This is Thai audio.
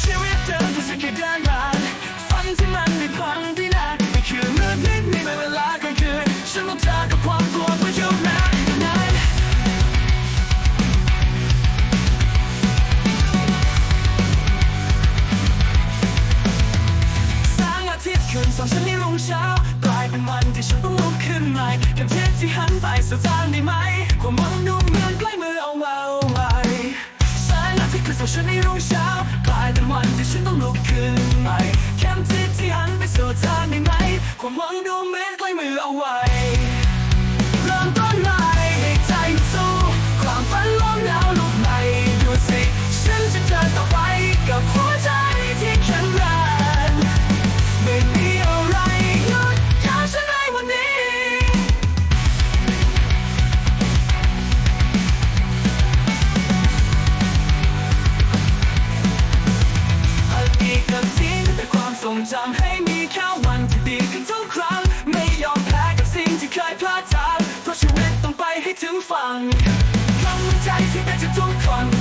ชีวิตเดิมที่สกิดดินผ่านฝันที่มันไม่พังที่นานไม่คือเมื่อนิดมีเวลากลางคืนฉันต้องเจอกับความกลัวเพื่ออยู่นานนานแสงอาทิตย์ขึ้นสองฉันในรุ่งเช้ากลายเป็นวันที่ฉันต้องลุกขึ้นใหม่เก็บเทปที่หันไปสู่ทางได้ไหมความหวังดูเหมือนใกล้มือเอามาเอาไว้ ส่องฉันในรุ่งเช้ากลายเป็นวันที่ฉันต้องลุกขึ้นใหม่เข็มทิศที่หันไปสู่ทางได้ไหมความหวังดูเหมือนใกล้มือเอาไว้ ทรงจำให้มีแค่วันที่ดีขึ้นทุกครั้ง ไม่ยอมแพ้กับสิ่งที่เคยพลาดทางเพราะชีวิตต้องไปให้ถึงฝั่งกำลังใจที่เป็นจะทุกคน